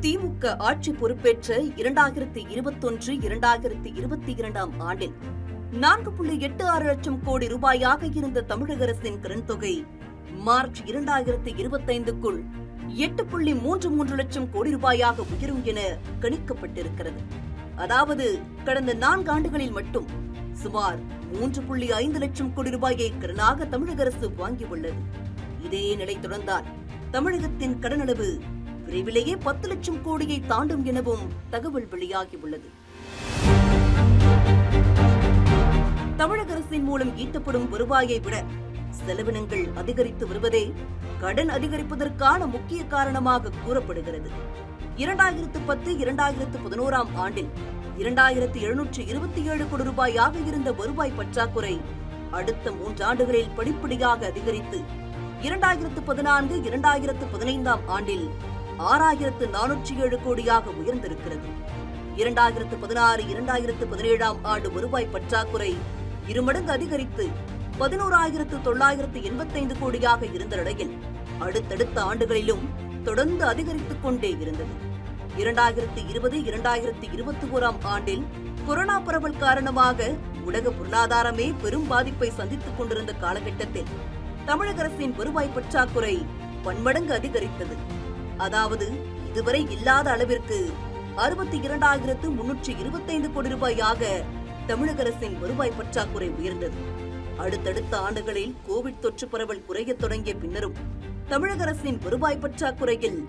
திமுக ஆட்சி பொறுப்பேற்ற இரண்டாயிரத்தி இருபத்தொன்று இரண்டாயிரத்தி இருபத்தி இரண்டாம் ஆண்டில் நான்கு புள்ளி எட்டு ஆறு லட்சம் கோடி ரூபாயாக இருந்த தமிழக அரசின் கடன் தொகை மார்ச் இரண்டாயிரத்தி இருபத்தைந்துக்குள் எட்டு புள்ளி மூன்று மூன்று லட்சம் கோடி ரூபாயாக உயரும் என கணிக்கப்பட்டிருக்கிறது. அதாவது கடந்த நான்காண்டுகளில் மட்டும் சுமார் மூன்று புள்ளி ஐந்து லட்சம் கோடி ரூபாயை கடனாக தமிழக அரசு வாங்கியுள்ளது. இதே நிலை தொடர்ந்தால் தமிழகத்தின் கடனளவு விரைவிலேயே பத்து லட்சம் கோடியை தாண்டும் எனவும் தகவல் வெளியாகியுள்ளது. தமிழக அரசின் மூலம் ஈட்டப்படும் வருவாயை விட செலவினங்கள் அதிகரித்து வருவதே கடன் அதிகரிப்பதற்கான முக்கிய காரணமாக கூறப்படுகிறது. இரண்டாயிரத்து பத்து இரண்டாயிரத்து பதினோராம் ஆண்டில் இரண்டாயிரத்து எழுநூற்று இருபத்தி ஏழு கோடி ரூபாயாக இருந்த வருவாய் பற்றாக்குறை அடுத்த மூன்றாண்டுகளில் படிப்படியாக அதிகரித்து இரண்டாயிரத்து பதினான்கு இரண்டாயிரத்து பதினைந்தாம் ஆண்டில் ஆறாயிரத்து நானூற்றி ஏழு கோடியாக உயர்ந்திருக்கிறது. இரண்டாயிரத்து பதினாறு இரண்டாயிரத்து பதினேழாம் ஆண்டு வருவாய் பற்றாக்குறை இருமடங்கு அதிகரித்து பதினோராயிரத்து தொள்ளாயிரத்து எண்பத்தைந்து கோடியாக இருந்த நிலையில் அடுத்தடுத்த ஆண்டுகளிலும் தொடர்ந்து அதிகரித்துக் கொண்டே இருந்தது. இரண்டாயிரத்து இருபது இரண்டாயிரத்து இருபத்தி ஓராம் ஆண்டில் கொரோனா பரவல் காரணமாக உலக பொருளாதாரமே பெரும் பாதிப்பை சந்தித்துக் கொண்டிருந்த காலகட்டத்தில் தமிழக அரசின் வருவாய் பற்றாக்குறை பன்மடங்கு அதிகரித்தது. அதாவது இதுவரை இல்லாத அளவிற்கு அறுபத்தி இரண்டாயிரத்து முன்னூற்றி இருபத்தைந்து கோடி ரூபாயாக தமிழக அரசின் வருவாய் பற்றாக்குறை உயர்ந்தது. அடுத்தடுத்த ஆண்டுகளில் கோவிட் தொற்று பரவல் குறையத் தொடங்கிய பின்னரும் தமிழக அரசின் வருவாய் பற்றாக்குறையில்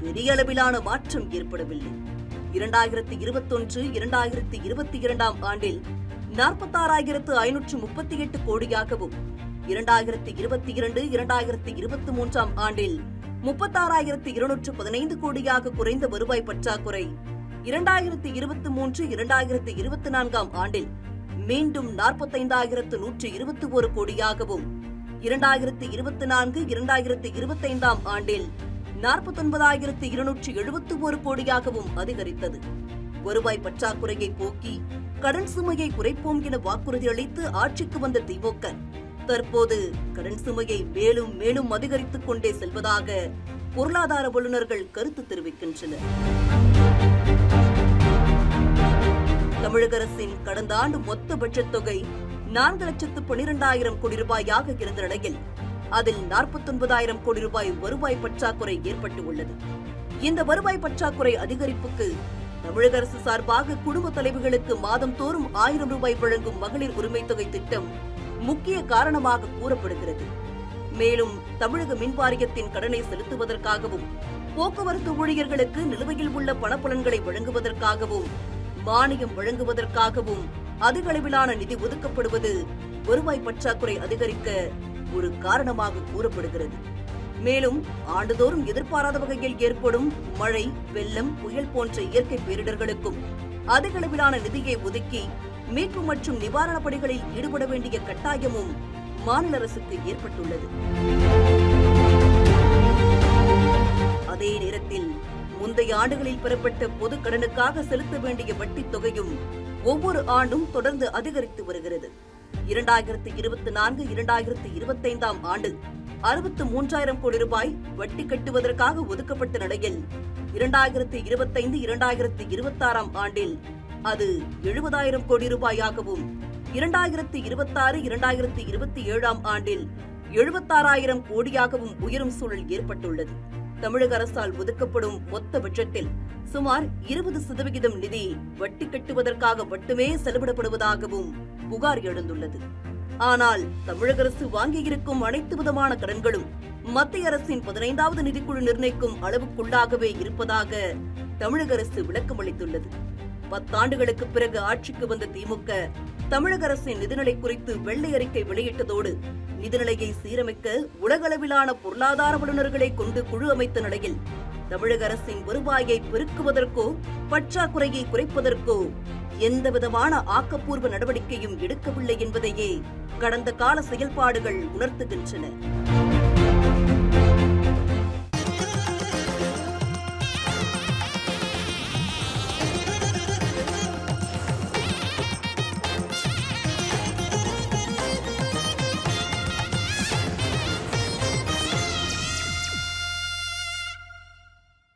பெரிய அளவிலான மாற்றம் ஏற்படவில்லை. இரண்டாயிரத்தி இருபத்தொன்று இரண்டாயிரத்தி இருபத்தி இரண்டாம் ஆண்டில் நாற்பத்தாறாயிரத்து ஐநூற்று முப்பத்தி எட்டு கோடியாகவும் இரண்டாயிரத்தி இருபத்தி இரண்டு இரண்டாயிரத்தி இருபத்தி மூன்றாம் ஆண்டில் முப்பத்தாறாயிரத்து இருநூற்று பதினைந்து கோடியாக குறைந்த வருவாய் பற்றாக்குறை. இரண்டாயிரத்து இருபத்தி மூன்று இரண்டாயிரத்து இருபத்தி நான்காம் ஆண்டில் மீண்டும் நாற்பத்தைந்தாயிரத்து நூற்று இருபத்தி ஒரு கோடியாகவும் இரண்டாயிரத்து இருபத்தி நான்கு இரண்டாயிரத்து இருபத்தைந்தாம் ஆண்டில் நாற்பத்தொன்பதாயிரத்து இருநூற்று எழுபத்தி ஒரு கோடியாகவும் அதிகரித்தது. வருவாய் பற்றாக்குறையை போக்கி கடன் சுமையை குறைப்போம் என வாக்குறுதி அளித்து ஆட்சிக்கு வந்த திமுக தற்போது கடன் சுமையை மேலும் மேலும் அதிகரித்துக் கொண்டே செல்வதாக பொருளாதார வல்லுநர்கள் கருத்து தெரிவிக்கின்றனர். தமிழக அரசின் கடந்த ஆண்டு மொத்த பட்ஜெட் தொகை நான்கு லட்சத்து பனிரெண்டாயிரம் கோடி ரூபாயாக இருந்த நிலையில் அதில் நாற்பத்தொன்பதாயிரம் கோடி ரூபாய் வருவாய் பற்றாக்குறை ஏற்பட்டு உள்ளது இந்த வருவாய் பற்றாக்குறை அதிகரிப்புக்கு தமிழக அரசு சார்பாக குடும்ப தலைவர்களுக்கு மாதம் தோறும் ஆயிரம் ரூபாய் வழங்கும் மகளிர் உரிமை தொகை திட்டம் முக்கிய காரணமாக கூறப்படுகிறது. மேலும் தமிழக மின் வாரியத்தின் கடனை செலுத்துவதற்காகவும் போக்குவரத்து ஊழியர்களுக்கு நிலுவையில் உள்ள பணப்பலன்களை வழங்குவதற்காகவும் மானியம் வழங்குவதற்காகவும் அதிக அளவிலான நிதி ஒதுக்கப்படுவது வருவாய் பற்றாக்குறை அதிகரிக்க ஒரு காரணமாக கூறப்படுகிறது. மேலும் ஆண்டுதோறும் எதிர்பாராத வகையில் ஏற்படும் மழை வெள்ளம் புயல் போன்ற இயற்கை பேரிடர்களுக்கும் அதிக அளவிலான நிதியை ஒதுக்கி மீட்பு மற்றும் நிவாரணப் பணிகளில் ஈடுபட வேண்டிய கட்டாயமும் மாநில அரசுக்கு ஏற்பட்டுள்ளது. அதே நேரத்தில் முந்தைய ஆண்டுகளில் பெறப்பட்ட பொது கடனுக்காக செலுத்த வேண்டிய வட்டித் தொகையும் ஒவ்வொரு ஆண்டும் தொடர்ந்து அதிகரித்து வருகிறது. இரண்டாயிரத்து இருபத்தி நான்கு இரண்டாயிரத்து இருபத்தைந்தாம் ஆண்டு அறுபத்து மூன்றாயிரம் கோடி ரூபாய் வட்டி கட்டுவதற்காக ஒதுக்கப்பட்ட நிலையில் இரண்டாயிரத்து இருபத்தைந்து இரண்டாயிரத்து இருபத்தாறாம் ஆண்டில் அது எழுபதாயிரம் கோடி ரூபாயாகவும் இரண்டாயிரத்து இருபத்தாறு இரண்டாயிரத்து இருபத்தி ஏழாம் ஆண்டில் எழுபத்தாறாயிரம் கோடியாகவும் உயரும் சூழல் ஏற்பட்டுள்ளது. தமிழக அரசால் ஒதுக்கப்படும் மொத்த பட்ஜெட்டில் சுமார் இருபது சதவிகிதம் நிதி வட்டி கட்டுவதற்காக மட்டுமே செலவிடப்படுவதாகவும் புகார் எழுந்துள்ளது. ஆனால் தமிழக அரசு வாங்கியிருக்கும் அனைத்து விதமான கடன்களும் மத்திய அரசின் பதினைந்தாவது நிதிக்குழு நிர்ணயிக்கும் அளவுக்குள்ளாகவே இருப்பதாக தமிழக அரசு விளக்கம் அளித்துள்ளது பத்தாண்டுகளுக்கு பிறகு ஆட்சிக்கு வந்த திமுக தமிழக அரசின் நிதிநிலை குறித்து வெள்ளை அறிக்கை வெளியிட்டதோடு நிதிநிலையை சீரமைக்க உலகளவிலான பொருளாதார வல்லுநர்களை கொண்டு குழு அமைத்த நிலையில் தமிழக அரசின் வருவாயை பெருக்குவதற்கோ பற்றாக்குறையை குறைப்பதற்கோ எந்தவிதமான ஆக்கப்பூர்வ நடவடிக்கையும் எடுக்கவில்லை என்பதையே கடந்த கால செயல்பாடுகள் உணர்த்துகின்றன.